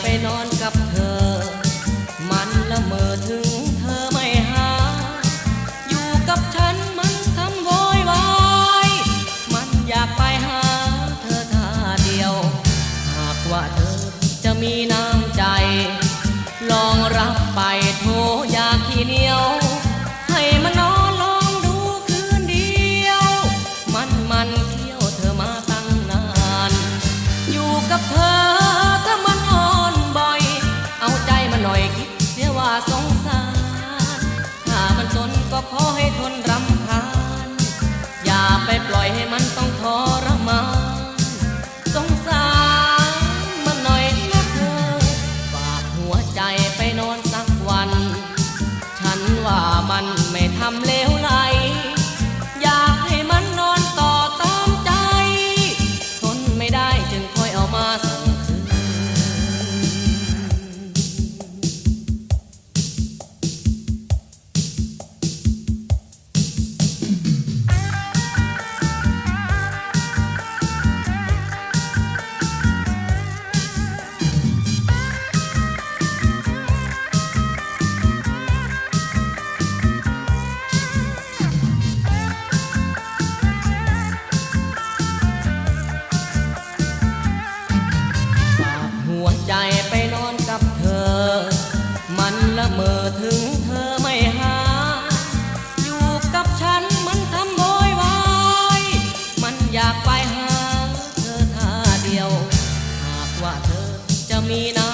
ไปนอนกับเธอ มันละเมอถึงเธอไม่หา อยู่กับฉันมันทำโวยวายมันอยากไปหาเธอท่าเดียว หากว่าเธอจะมีน้ำใจ ลองรับไปโทรอยากขี้เหนียว ละเมอถึงเธอไม่หา อยู่กับฉันมันทำโวยวายมันอยากไปหาเธอท่าเดียว หากว่าเธอจะมีน้